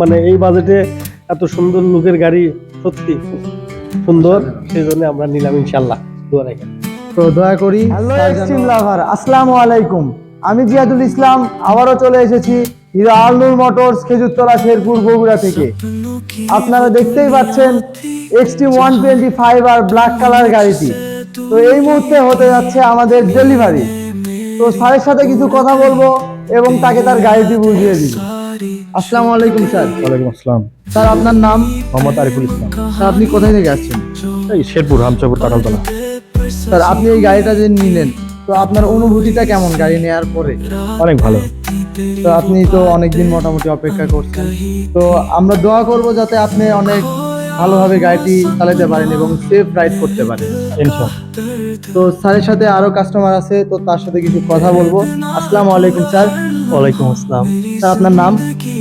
মানে এই বাজেটে এত সুন্দর লুকের গাড়ি সত্যি সুন্দর সেই জন্য আমরা নিলাম ইনশাল্লাহ দোয়া রেখে তো দয়া করি লাভার আসসালামু আলাইকুম। আমি জিয়াদুল ইসলাম আবারও চলে এসেছি হিরো আলনুর মোটরস খেজুরতলা শেরপুর বগুড়া থেকে। আপনারা দেখতেই পাচ্ছেন এক্সটি ওয়ান টোয়েন্টি ফাইভ আর ব্ল্যাক কালার গাড়িটি। তো এই মুহূর্তে হতে যাচ্ছে আমাদের ডেলিভারি তো স্যারের সাথে কিছু কথা বলব এবং তাকে তার গাড়িটি বুঝিয়ে দিব। আসসালামু আলাইকুম স্যার। ওয়ালাইকুম আসসালাম। স্যার আপনার নাম? মোহাম্মদ আরিফুল ইসলাম। স্যার আপনি কোথায় থেকে আসছেন? এই শেরপুর হামচাপুর কাটালতলা স্যার আপনি এই গাড়িটা যে নিলেন তো আপনার অনুভূতিটা কেমন গাড়ি নেওয়ার পরে? অনেক ভালো। তো আপনি তো অনেকদিন মোটামুটি অপেক্ষা করছেন। তো আমরা দোয়া করব যাতে আপনি অনেক ভালোভাবে গাড়িটি চালাতে পারেন এবং সেফ রাইড করতে পারেন। তো স্যারের সাথে আরও কাস্টমার আছে তো তার সাথে কিছু কথা বলব। আসসালামু আলাইকুম স্যার। ওয়ালাইকুম আসসালাম। স্যার আপনার নাম?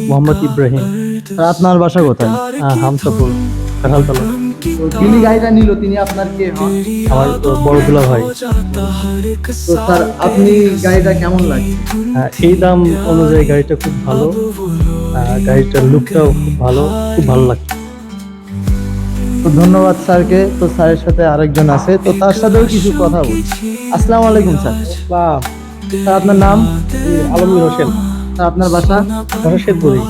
মোহাম্মদ ইব্রাহিম। স্যার আপনার বাসা কোথায়? হ্যাঁ, হামচাপুর কাটালতলা তো গাড়িটা নিল তিনি আপনার কে আমার তো বড় দুলা ভাই। তো স্যার আপনি গাড়িটা কেমন লাগে হ্যাঁ, এই দাম অনুযায়ী গাড়িটা খুব ভালো। গাড়িটার লুকটাও খুব ভালো খুব ভালো লাগছে। তো ধন্যবাদ স্যারকে। তো স্যারের সাথে আরেকজন আছে তো তার সাথেও কিছু কথা বলছি আসসালামু আলাইকুম স্যার। বা আপনার নাম? আলমগীর হোসেন। আপনার বাসা বাসা শেরপুরি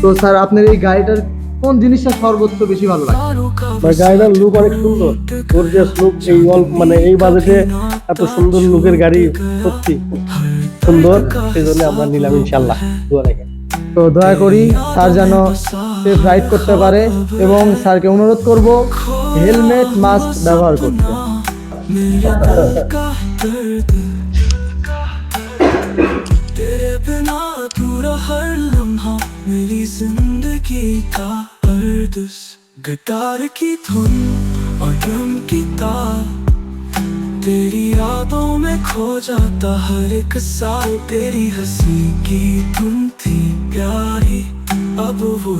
তো স্যার আপনার এই গাড়িটার কোন জিনিসটা সর্বোচ্চ বেশি ভালো লাগে? মানে গাড়িটার লুক অনেক সুন্দর। গর্জিয়াস লুক এই অল্প মানে এই বাজেটে এত সুন্দর লুকের গাড়ি সত্যি সুন্দর। সেই জন্য আমরা নিলাম ইনশাল্লাহ দোয়া তো দয়া করি স্যার যেন সেফ রাইড করতে পারে এবং স্যারকে অনুরোধ করব হেলমেট মাস্ক ব্যবহার করতে। ज़िंदगी का अर्दस गिटार की धुन और ड्रम की तार। तेरी यादों में खो जाता हर एक साल। तेरी हँसी की धुन थी प्यारी, अब वो